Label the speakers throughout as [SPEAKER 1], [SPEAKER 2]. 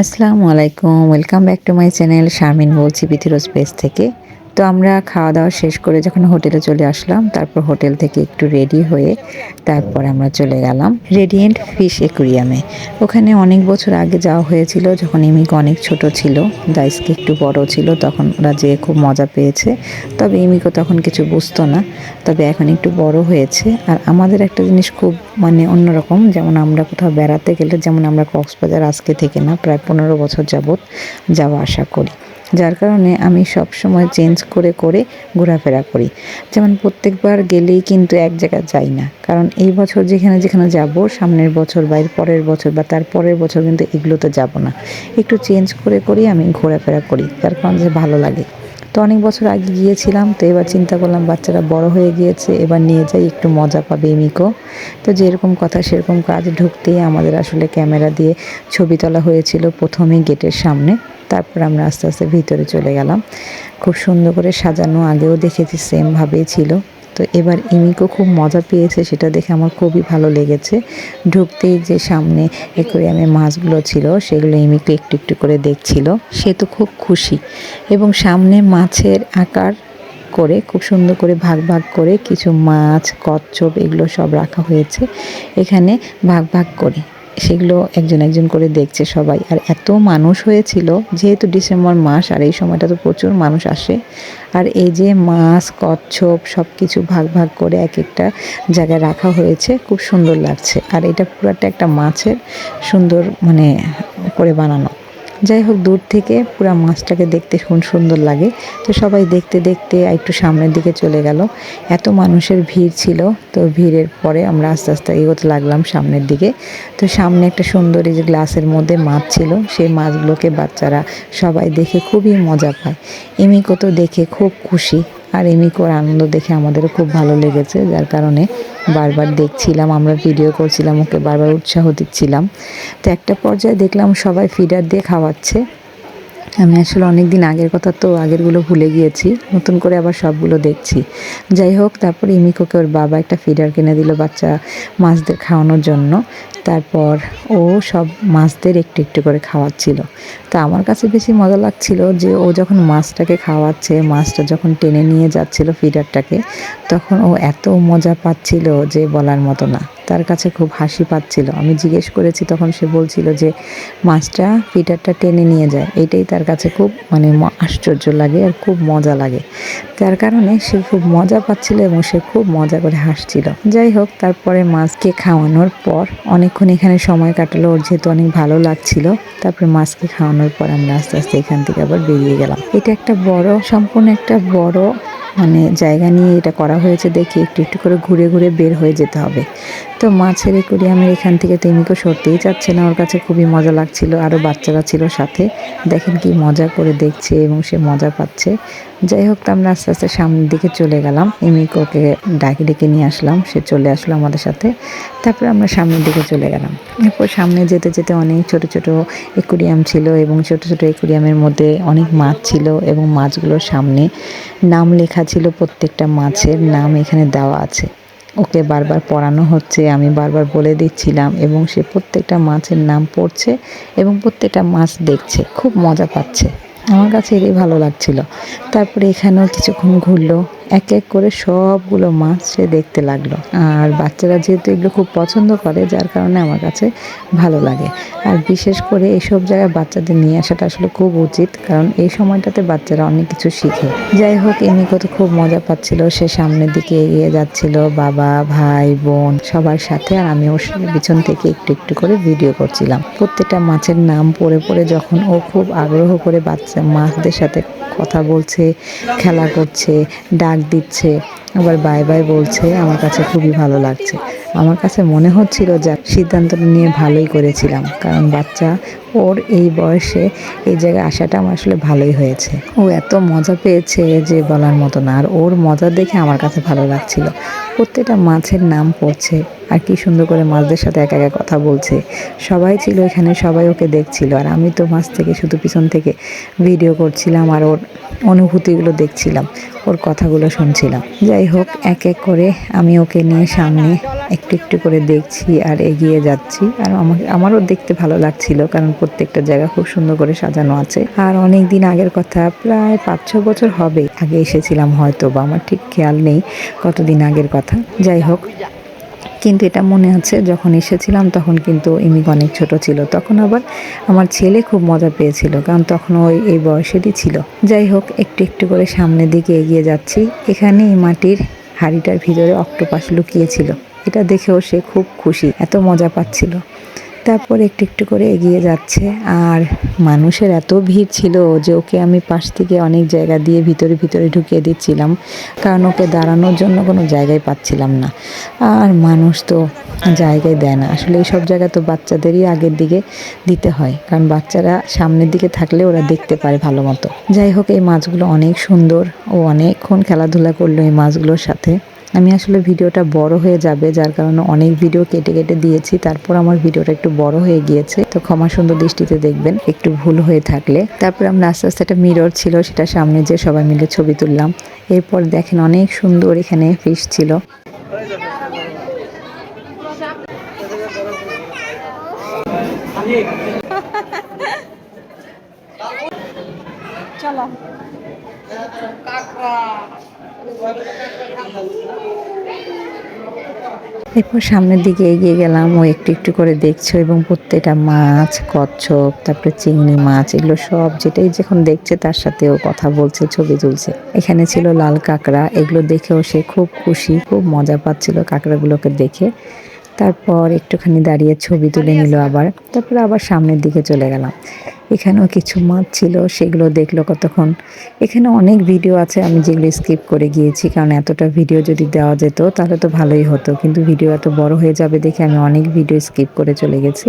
[SPEAKER 1] আসসালামু আলাইকুম। Welcome back to my channel Sharmin বলছি বিথিরোজ পেজ থেকে। তো আমরা খাওয়া দাওয়া শেষ করে যখন হোটেলে চলে আসলাম, তারপর হোটেল থেকে একটু রেডি হয়ে তারপর আমরা চলে গেলাম রেডিয়েন্ট ফিশ একুরিয়ামে ওখানে অনেক বছর আগে যাওয়া হয়েছিল, যখন ইমিকে অনেক ছোট ছিল দাইসকে একটু বড় ছিল, তখন ওরা যেয়ে খুব মজা পেয়েছে। তবে ইমিকো তখন কিছু বুঝতো না, তবে এখন একটু বড় হয়েছে। আর আমাদের একটা জিনিস খুব মানে অন্যরকম, যেমন আমরা কোথাও বেড়াতে গেলে, যেমন আমরা কক্সবাজার আজকে থেকে না, প্রায় পনেরো বছর যাবৎ যাওয়া আসা করি। যার কারণে আমি সব সময় চেঞ্জ করে করে ঘোরাফেরা করি। যেমন প্রত্যেকবার গেলেই কিন্তু এক জায়গায় যাই না। কারণ এই বছর যেখানে যেখানে যাব, সামনের বছর বা এর পরের বছর বা তার পরের বছর কিন্তু এগুলোতে যাব না। একটু চেঞ্জ করে করেই আমি ঘোরাফেরা করি তার কারণ ভালো লাগে। তো অনেক বছর আগে গিয়েছিলাম, তো এবার চিন্তা করলাম বাচ্চারা বড় হয়ে গিয়েছে, এবার নিয়ে যাই, একটু মজা পাবে এমিকো তো যেরকম কথা সেরকম কাজ ঢুকতেই আমাদের আসলে ক্যামেরা দিয়ে ছবি তোলা হয়েছিল প্রথমে গেটের সামনে, তারপর আমরা আস্তে আস্তে ভিতরে চলে গেলাম। খুব সুন্দর করে সাজানো আগেও দেখেছি সেমভাবেই ছিল। তো এবার ইমিকো খুব মজা পেয়েছে, সেটা দেখে আমার খুবই ভালো লেগেছে। ঢুকতেই যে সামনে অ্যাকোরিয়ামে মাছগুলো ছিল, সেগুলো ইমিকো একটু একটু করে দেখছিল। সে তো খুব খুশি। এবং সামনে মাছের আকার করে, খুব সুন্দর করে ভাগ ভাগ করে কিছু মাছ, কচ্ছপ, এগুলো সব রাখা হয়েছে। এখানে ভাগ ভাগ করে। সেগুলো একজন একজন করে দেখছে সবাই। আর এত মানুষ হয়েছিল, যেহেতু ডিসেম্বর মাস, আর এই সময়টা তো প্রচুর মানুষ আসে। আর এই যে মাছ কচ্ছপ সব কিছু ভাগ ভাগ করে এক একটা জায়গায় রাখা হয়েছে, খুব সুন্দর লাগছে। আর এটা পুরাটা একটা মাছের সুন্দর মানে করে বানানো। যাই হোক, দূর থেকে পুরা মাছটাকে দেখতে খুব সুন্দর লাগে। তো সবাই দেখতে দেখতে একটু সামনের দিকে চলে গেল। এত মানুষের ভিড় ছিল, তো ভিড়ের পরে আমরা আস্তে আস্তে এগোতে লাগলাম সামনের দিকে। তো সামনে একটা সুন্দর এই যে গ্লাসের মধ্যে মাছ ছিল, সেই মাছগুলোকে বাচ্চারা সবাই দেখে খুবই মজা পায়। এমিকো তো দেখে খুব খুশি। আর এমিকোর আনন্দ দেখে আমাদেরও খুব ভালো লেগেছে, যার কারণে বারবার দেখছিলাম, আমরা ভিডিও করছিলাম, ওকে বারবার উৎসাহ দিচ্ছিলাম। তো একটা পর্যায়ে দেখলাম সবাই ফিডার দিয়ে খাওয়াচ্ছে। আমি আসলে অনেক দিন আগের কথা তো আগেরগুলো ভুলে গিয়েছি, নতুন করে আবার সবগুলো দেখছি। যাই হোক, তারপর ইমিকোকে ওর বাবা একটা ফিডার কিনে দিল বাচ্চা মাছদের খাওয়ানোর জন্য। তারপর ও সব মাছদের একটু একটু করে খাওয়াচ্ছিল। তা আমার কাছে বেশি মজা লাগছিল যে ও যখন মাছটাকে খাওয়াচ্ছে, মাছটা যখন টেনে নিয়ে যাচ্ছিল ফিডারটাকে তখন ও এত মজা পাচ্ছিল যে বলার মতো না। তার কাছে খুব হাসি পাচ্ছিল। আমি জিজ্ঞেস করেছি, তখন সে বলছিল যে, মাছটা ফিডারটা টেনে নিয়ে যায় এটাই তার কাছে খুব মানে আশ্চর্য লাগে আর খুব মজা লাগে। তার কারণে সে খুব মজা পাচ্ছিল এবং সে খুব মজা করে হাসছিল। যাই হোক, তারপরে মাছকে খাওয়ানোর পর অনেকক্ষণ এখানে সময় কাটালো। ওর যেহেতু অনেক ভালো লাগছিল, তারপরে মাছকে খাওয়ানোর পর আমরা আস্তে আস্তে এখান থেকে আবার বেরিয়ে গেলাম। এটা একটা বড়, সম্পূর্ণ একটা বড় মানে জায়গা নিয়ে এটা করা হয়েছে দেখি একটু একটু করে ঘুরে ঘুরে বের হয়ে যেতে হবে। তো মাছের একুরিয়ামের এখান থেকে তেমিকো সরতেই চাচ্ছে না। ওর কাছে খুবই মজা লাগছিল আরও বাচ্চারা ছিল সাথে। দেখেন কি মজা করে দেখছে এবং সে মজা পাচ্ছে। যাই হোক, তো আমরা আস্তে আস্তে সামনের দিকে চলে গেলাম। ইমিকোকে ডাকে ডেকে নিয়ে আসলাম। সে চলে আসলো আমাদের সাথে। তারপরে আমরা সামনের দিকে চলে গেলাম। এরপর সামনে যেতে যেতে অনেক ছোট ছোট একুরিয়াম ছিল এবং ছোট ছোট একুরিয়ামের মধ্যে অনেক মাছ ছিল এবং মাছগুলোর সামনে নাম লেখা ছিল প্রত্যেকটা মাছের নাম এখানে দেওয়া আছে। ওকে বারবার পড়ানো হচ্ছে, আমি বারবার বলে দিচ্ছিলাম এবং সে প্রত্যেকটা মাছের নাম পড়ছে এবং প্রত্যেকটা মাছ দেখছে, খুব মজা পাচ্ছে। আমার কাছে এটাই ভালো লাগছিল। তারপরে এখানেও কিছুক্ষণ ঘুরলো। এক এক করে সবগুলো মাছ সে দেখতে লাগল। আর বাচ্চারা যেহেতু এগুলো খুব পছন্দ করে, যার কারণে আমার কাছে ভালো লাগে। আর বিশেষ করে এইসব জায়গায় বাচ্চাদের নিয়ে আসাটা আসলে খুব উচিত, কারণ এই সময়টাতে বাচ্চারা অনেক কিছু শিখে। যাই হোক, এমনি কত খুব মজা পাচ্ছিল, সে সামনের দিকে এগিয়ে যাচ্ছিল, বাবা, ভাই, বোন সবার সাথে। আর আমি ওর পিছন থেকে একটু একটু করে ভিডিও করছিলাম। প্রত্যেকটা মাছের নাম পড়ে পড়ে যখন ও খুব আগ্রহ করে বাচ্চা, মাছদের সাথে কথা বলছে, খেলা করছে, ডাক দিচ্ছে আবার বাই বাই বলছে আমার কাছে খুবই ভালো লাগছে। আমার কাছে মনে হচ্ছিল যে সিদ্ধান্তটা নিয়ে ভালোই করেছিলাম, কারণ বাচ্চা ওর এই বয়সে এই জায়গায় আসাটা আমার আসলে ভালোই হয়েছে। ও এত মজা পেয়েছে যে বলার মতো না, আর ওর মজা দেখে আমার কাছে ভালো লাগছিল। প্রত্যেকটা মাছের নাম পড়ছে, আর কি সুন্দর করে মাছদের সাথে একা একা কথা বলছে। সবাই ছিল এখানে, সবাই ওকে দেখছিল, আর আমি তো মাছ থেকে শুধু পিছন থেকে ভিডিও করছিলাম আর ওর অনুভূতিগুলো দেখছিলাম, ওর কথাগুলো শুনছিলাম। যাই হোক, এক এক করে আমি ওকে নিয়ে সামনে একটু একটু করে দেখছি আর এগিয়ে যাচ্ছি। আর আমাকে আমারও দেখতে ভালো লাগছিল কারণ প্রত্যেকটা জায়গা খুব সুন্দর করে সাজানো আছে। আর অনেক দিন আগের কথা, প্রায় পাঁচ ছ বছর হবে। আগে এসেছিলাম হয়তো বা আমার ঠিক খেয়াল নেই কতদিন আগের কথা। যাই হোক, কিন্তু এটা মনে আছে, যখন এসেছিলাম তখন কিন্তু ইমিক অনেক ছোট ছিল। তখন আবার আমার ছেলে খুব মজা পেয়েছিল, কারণ তখন ওই, এই বয়সেরই ছিল। যাই হোক, একটু একটু করে সামনের দিকে এগিয়ে যাচ্ছি। এখানে এই মাটির হাড়িটার ভিতরে অক্টোপাস লুকিয়েছিল। এটা দেখেও সে খুব খুশি, এত মজা পাচ্ছিল। তারপর একটু একটু করে এগিয়ে যাচ্ছে, আর মানুষের এত ভিড় ছিল যে ওকে আমি পাশ থেকে অনেক জায়গা দিয়ে ভিতরে ভিতরে ঢুকিয়ে দিচ্ছিলাম, কারণ ওকে দাঁড়ানোর জন্য কোনো জায়গায় পাচ্ছিলাম না। আর মানুষ তো জায়গায় দেয় না, আসলে এই সব জায়গা তো বাচ্চাদেরই আগের দিকে দিতে হয়, কারণ বাচ্চারা সামনের দিকে থাকলে ওরা দেখতে পারে ভালো মতো। যাই হোক, এই মাছগুলো অনেক সুন্দর ও অনেকক্ষণ খেলাধুলা করল এই মাছগুলোর সাথে। আমি আসলে ভিডিওটা বড় হয়ে যাবে যার কারণে অনেক ভিডিও কেটে কেটে দিয়েছি। তারপর আমার ভিডিওটা একটু বড় হয়ে গিয়েছে। তো ক্ষমা সুন্দর দৃষ্টিতে দেখবেন একটু ভুল হয়ে থাকলে। তারপর আমরা আস্তে আস্তে একটা মিরর ছিল সেটা সামনে যে সবাই মিলে ছবি তুললাম। এরপর দেখেন অনেক সুন্দর এখানে ফিশ ছিল। এরপর সামনের দিকে এগিয়ে গেলাম ও একটু একটু করে দেখছ এবং প্রত্যেকটা মাছ, কচ্ছপ, তারপরে চিংড়ি মাছ, এগুলো সব যেটাই যখন দেখছে তার সাথে ও কথা বলছে, ছবি তুলছে। এখানে ছিল লাল কাঁকড়া, এগুলো দেখেও সে খুব খুশি, খুব মজা পাচ্ছিল কাঁকড়াগুলোকে দেখে। তারপর একটুখানি দাঁড়িয়ে ছবি তুলে নিল আবার, তারপরে আবার সামনের দিকে চলে গেলাম। এখানেও কিছু মাছ ছিল, সেগুলো দেখল কতক্ষণ। এখানে অনেক ভিডিও আছে, আমি যেগুলো স্কিপ করে গিয়েছি, কারণ এতটা ভিডিও যদি দেওয়া যেত, তাহলে তো ভালোই হতো। কিন্তু ভিডিও এত বড় হয়ে যাবে দেখে আমি অনেক ভিডিও স্কিপ করে চলে গেছি।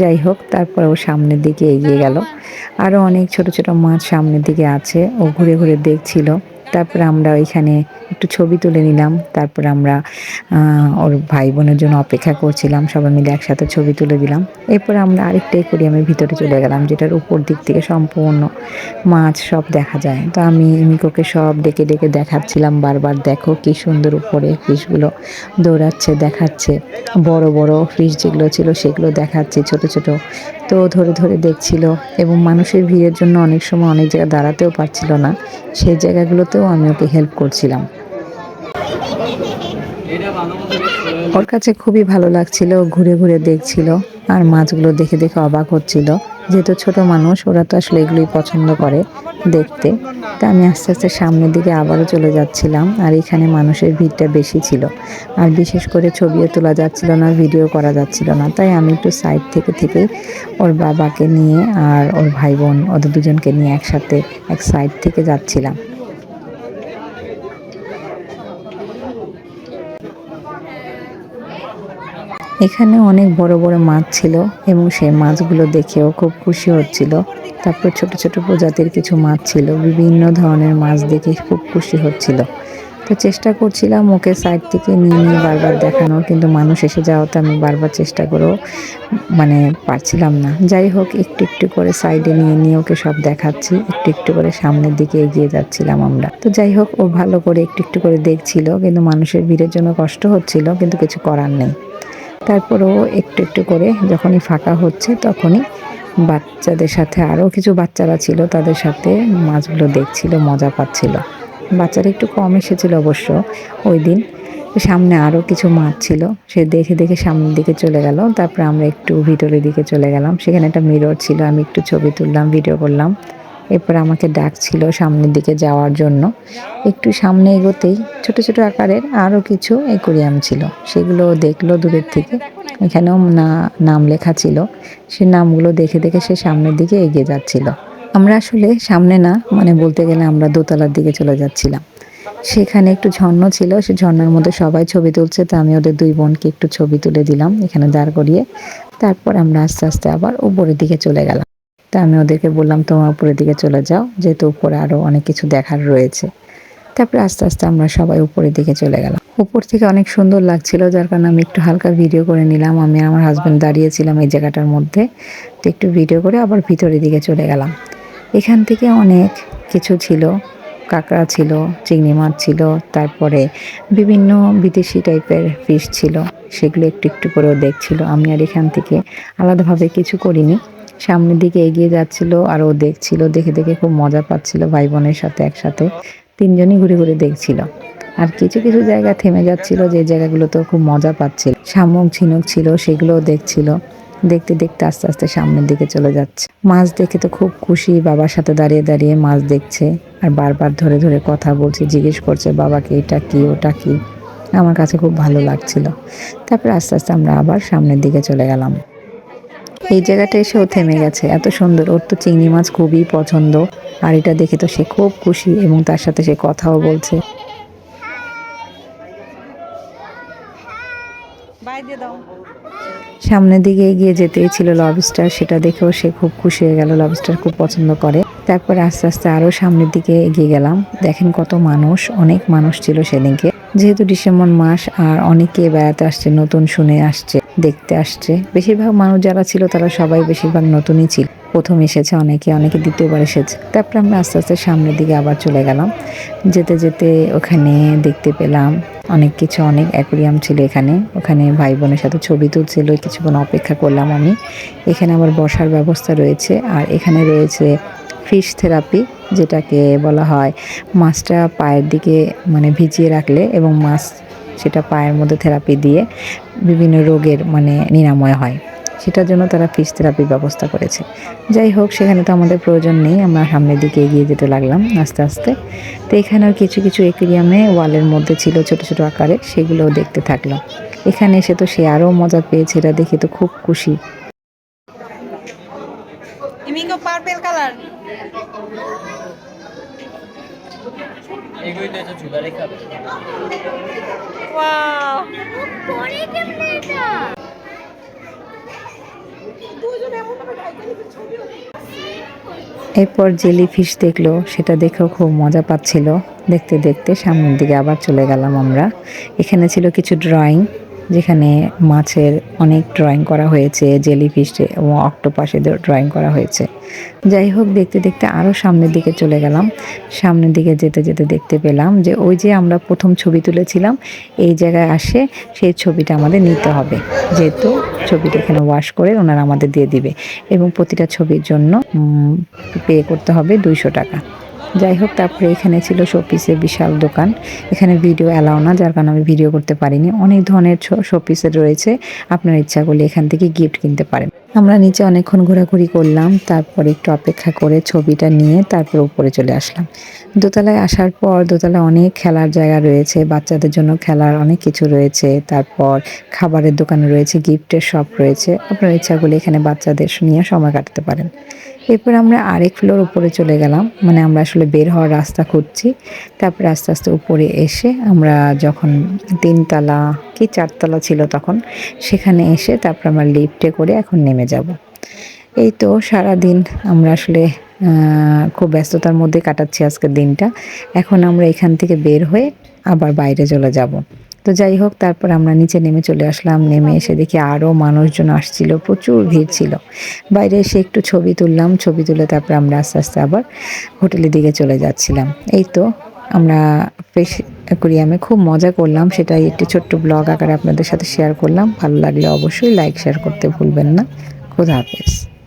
[SPEAKER 1] যাই হোক তারপর ও সামনের দিকে এগিয়ে গেল। আরও অনেক ছোট ছোট মাছ সামনের দিকে আছে, ও ঘুরে ঘুরে দেখছিল। তারপরে আমরা ওইখানে একটু ছবি তুলে নিলাম। তারপর আমরা ওর ভাই বোনের জন্য অপেক্ষা করছিলাম। সবাই মিলে একসাথে ছবি তুলে দিলাম। এরপর আমরা আরেকটা একুরিয়ামের ভিতরে চলে গেলাম, যেটার উপর দিক থেকে সম্পূর্ণ মাছ সব দেখা যায়। তো আমি মিকোকে সব ডেকে ডেকে দেখাচ্ছিলাম বারবার, দেখো কি সুন্দর উপরে ফিশগুলো দৌড়াচ্ছে, দেখাচ্ছে। বড় বড় ফিশ যেগুলো ছিল সেগুলো দেখাচ্ছে, ছোট ছোট তো ধরে ধরে দেখছিল এবং মানুষের ভিড়ের জন্য অনেক সময় অনেক জায়গায় দাঁড়াতেও পারছিল না। সেই জায়গাগুলোতেও আমি ওকে হেল্প করছিলাম। ওর কাছে খুবই ভালো লাগছিল, ঘুরে ঘুরে দেখছিল আর মাছগুলো দেখে দেখে অবাক হচ্ছিল। যেহেতু ছোট মানুষ, ওরা তো আসলে এগুলোই পছন্দ করে দেখতে। তা আমি আস্তে আস্তে সামনের দিকে আবারও চলে যাচ্ছিলাম, আর এখানে মানুষের ভিড়টা বেশি ছিল। আর বিশেষ করে ছবিও তোলা যাচ্ছিল না, ভিডিও করা যাচ্ছিল না। তাই আমি একটু সাইড থেকে থেকেই ওর বাবাকে নিয়ে আর ওর ভাই বোন, ওদের দুজনকে নিয়ে একসাথে এক সাইড থেকে যাচ্ছিলাম। এখানে অনেক বড় বড় মাছ ছিল এবং সেই মাছগুলো দেখেও খুব খুশি হচ্ছিল। তারপর ছোট ছোট প্রজাতির কিছু মাছ ছিল, বিভিন্ন ধরনের মাছ দেখে খুব খুশি হচ্ছিল। তো চেষ্টা করছিলাম ওকে সাইড থেকে নিয়ে নিয়ে বারবার দেখানোর, কিন্তু মানুষ এসে যাওয়াতে আমি বারবার চেষ্টা করেও মানে পারছিলাম না। যাই হোক, একটু একটু করে সাইডে নিয়ে নিয়ে ওকে সব দেখাচ্ছি, একটু একটু করে সামনের দিকে এগিয়ে যাচ্ছিলাম আমরা। তো যাই হোক, ও ভালো করে একটু একটু করে দেখছিল, কিন্তু মানুষের ভিড়ের জন্য কষ্ট হচ্ছিল, কিন্তু কিছু করার নেই। তারপরও একটু একটু করে যখনই ফাঁকা হচ্ছে তখনই বাচ্চাদের সাথে আরও কিছু বাচ্চারা ছিল তাদের সাথে মাছগুলো দেখছিল, মজা পাচ্ছিল। বাচ্চারা একটু কম এসেছিল অবশ্য ওই দিন। সামনে আরও কিছু মাছ ছিল, সে দেখে দেখে সামনের দিকে চলে গেল। তারপরে আমরা একটু ভিতরের দিকে চলে গেলাম। সেখানে একটা মিরর ছিল, আমি একটু ছবি তুললাম ভিডিও করলাম। এরপর আমাকে ডাকছিল সামনের দিকে যাওয়ার জন্য। একটু সামনে এগোতেই ছোট ছোট আকারের আরও কিছু একুরিয়াম ছিল। সেগুলো দেখল দূরের থেকে। এখানেও না, নাম লেখা ছিল। সে নামগুলো দেখে দেখে সে সামনের দিকে এগিয়ে যাচ্ছিল। আমরা আসলে সামনে না মানে বলতে গেলে আমরা দোতলার দিকে চলে যাচ্ছিলাম। সেখানে একটু ঝর্ণ ছিল, সে ঝর্ণার মধ্যে সবাই ছবি তুলছে, তো আমি ওদের দুই বোনকে একটু ছবি তুলে দিলাম এখানে দাঁড় করিয়ে। তারপর আমরা আস্তে আস্তে আবার উপরের দিকে চলে গেলাম। তা আমি ওদেরকে বললাম, তোমার উপরের দিকে চলে যাও, যেহেতু উপরে আরও অনেক কিছু দেখার রয়েছে। তারপরে আস্তে আস্তে আমরা সবাই উপরের দিকে চলে গেলাম। উপর থেকে অনেক সুন্দর লাগছিল, যার কারণে আমি একটু হালকা ভিডিও করে নিলাম। আমি আর আমার হাজব্যান্ড দাঁড়িয়েছিলাম এই জায়গাটার মধ্যে। তো একটু ভিডিও করে আবার ভিতরের দিকে চলে গেলাম। এখান থেকে অনেক কিছু ছিল, কাঁকড়া ছিল, চিংড়ি মাছ ছিল, তারপরে বিভিন্ন বিদেশি টাইপের ফিশ ছিল। সেগুলো একটু একটু করেও দেখছিল। আমি আর এখান থেকে আলাদাভাবে কিছু করিনি। সামনের দিকে এগিয়ে যাচ্ছিল, আর ও দেখছিল, দেখে দেখে খুব মজা পাচ্ছিল ভাই বোনের সাথে একসাথে। তিনজনই ঘুরে ঘুরে দেখছিল। আর কিছু কিছু জায়গা থেমে যাচ্ছিল, যে জায়গাগুলোতেও খুব মজা পাচ্ছিল। শামুক, ঝিনুক ছিল, সেগুলোও দেখছিল। দেখতে দেখতে আস্তে আস্তে সামনের দিকে চলে যাচ্ছে। মাছ দেখে তো খুব খুশি, বাবার সাথে দাঁড়িয়ে দাঁড়িয়ে মাছ দেখছে। আর বারবার ধরে ধরে কথা বলছে, জিজ্ঞেস করছে, বাবাকে এটা কি, ওটা কি? আমার কাছে খুব ভালো লাগছিল। তারপরে আস্তে আস্তে আমরা আবার সামনের দিকে চলে গেলাম। এই জায়গাটা এসেও থেমে গেছে। এত সুন্দর। ওর তো চিংড়ি মাছ খুবই পছন্দ। আর এটা দেখে তো সে খুব খুশি এবং তার সাথে সে কথাও বলছে। সামনের দিকে এগিয়ে যেতেই ছিল লবস্টার সেটা দেখেও সে খুব খুশি হয়ে গেল। লবস্টার খুব পছন্দ করে। তারপর আস্তে আস্তে আরও সামনের দিকে এগিয়ে গেলাম। দেখেন কত মানুষ। অনেক মানুষ ছিল সেদিনকে। যেহেতু ডিসেম্বর মাস আর অনেকে বেড়াতে আসছে নতুন শুনে আসছে। দেখতে আসছে। বেশিরভাগ মানুষ যারা ছিল, তারা সবাই বেশিরভাগ নতুনই ছিল। প্রথম এসেছে অনেকে অনেকে দ্বিতীয়বার এসেছে। তারপর আমরা আস্তে আস্তে সামনের দিকে আবার চলে গেলাম। যেতে যেতে ওখানে দেখতে পেলাম অনেক কিছু, অনেক অ্যাকুরিয়াম ছিল এখানে। ওখানে ভাই বোনের সাথে ছবি তুলছিল, কিছুক্ষণ অপেক্ষা করলাম আমি। এখানে আবার বসার ব্যবস্থা রয়েছে। আর এখানে রয়েছে ফিশ থেরাপি, যেটাকে বলা হয় মাছটা পায়ের দিকে মানে ভিজিয়ে রাখলে এবং মাছ সেটা পায়ের মধ্যে থেরাপি দিয়ে বিভিন্ন রোগের মানে নিরাময় হয়। সেটার জন্য তারা ফিশ থেরাপির ব্যবস্থা করেছে। যাই হোক সেখানে তো আমাদের প্রয়োজন নেই আমরা সামনের দিকে এগিয়ে যেতে লাগলাম আস্তে আস্তে। তো এখানেও কিছু কিছু একুরিয়ামে ওয়ালের মধ্যে ছিল ছোট ছোট আকারে সেগুলোও দেখতে থাকলাম এখানে এসে তো সে আরও মজা পেয়েছে এটা দেখে তো খুব খুশি।
[SPEAKER 2] ইমিগো পার্পেল কালার
[SPEAKER 3] কেমনে
[SPEAKER 2] এটা
[SPEAKER 1] এরপর জেলি ফিশ দেখল, সেটা দেখেও খুব মজা পাচ্ছিল। দেখতে দেখতে সামনের দিকে আবার চলে গেলাম আমরা। এখানে ছিল কিছু ড্রয়িং যেখানে মাছের অনেক ড্রয়িং করা হয়েছে জেলি ফিশ এবং অক্টোপাসে ড্রয়িং করা হয়েছে। যাই হোক, দেখতে দেখতে আরও সামনের দিকে চলে গেলাম। সামনের দিকে যেতে যেতে দেখতে পেলাম যে ওই যে আমরা প্রথম ছবি তুলেছিলাম, এই জায়গায় আসে সেই ছবিটা আমাদের নিতে হবে। যেহেতু ছবিটা এখানে ওয়াশ করে ওনারা আমাদের দিয়ে দিবে এবং প্রতিটা ছবির জন্য পে করতে হবে দুইশো টাকা। যাই হোক তারপরে এখানে ছিল শোপিসের বিশাল দোকান। এখানে ভিডিও অ্যালাউ না, যার কারণে আমি ভিডিও করতে পারিনি। অনেক ধরনের শোপিসের রয়েছে। আপনার ইচ্ছা করলে এখান থেকে গিফট কিনতে পারেন। আমরা নিচে অনেকক্ষণ ঘোরাঘুরি করলাম, তারপর একটু অপেক্ষা করে ছবিটা নিয়ে তারপর উপরে চলে আসলাম। দোতলায় আসার পর দোতলায় অনেক খেলার জায়গা রয়েছে, বাচ্চাদের জন্য খেলার অনেক কিছু রয়েছে। তারপর খাবারের দোকান রয়েছে গিফটের শপ রয়েছে। আপনার ইচ্ছা করলে এখানে বাচ্চাদের নিয়ে সময় কাটাতে পারেন। এরপর আমরা আরেক ফ্লোর উপরে চলে গেলাম। মানে আমরা আসলে বের হওয়ার রাস্তা খুঁজছি। তারপর আস্তে আস্তে উপরে এসে আমরা যখন তিনতলা কি চারতলা ছিল তখন, সেখানে এসে তারপর আমরা লিফটে করে এখন নেমে যাব। এই তো সারা দিন আমরা আসলে খুব ব্যস্ততার মধ্যে কাটাচ্ছি আজকের দিনটা। এখন আমরা এখান থেকে বের হয়ে আবার বাইরে চলে যাব। তো যাই হোক, তারপর আমরা নিচে নেমে চলে আসলাম। নেমে এসে দেখি আরও মানুষজন আসছিল, প্রচুর ভিড় ছিল। বাইরে এসে একটু ছবি তুললাম, ছবি তুলে তারপর আমরা আস্তে আস্তে আবার হোটেলের দিকে চলে যাচ্ছিলাম। এই তো আমরা ফিশ অ্যাকুরিয়ামে খুব মজা করলাম, সেটাই একটি ছোট্ট ব্লগ আকারে আপনাদের সাথে শেয়ার করলাম। ভালো লাগলে অবশ্যই লাইক, শেয়ার করতে ভুলবেন না। খুদা হাফেজ।